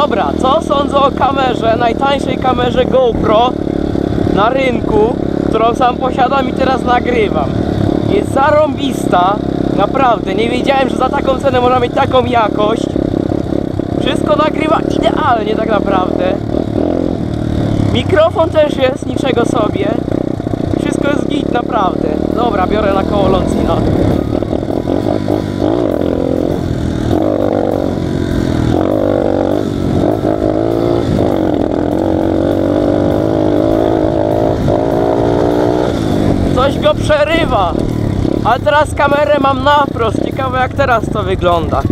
Dobra, co sądzę o kamerze, najtańszej kamerze GoPro na rynku, którą sam posiadam i teraz nagrywam. Jest zarąbista, naprawdę, nie wiedziałem, że za taką cenę można mieć taką jakość. Wszystko nagrywa idealnie tak naprawdę. Mikrofon też jest, niczego sobie. Wszystko jest git, naprawdę. Dobra, biorę na koło Lonsina. Coś go przerywa. Ale teraz kamerę mam na wprost. Ciekawe jak teraz to wygląda.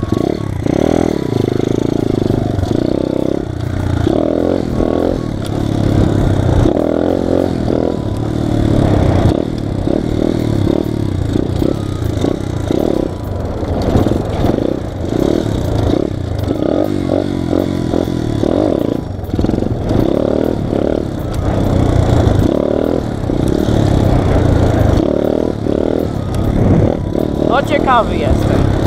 Ciekawy jestem.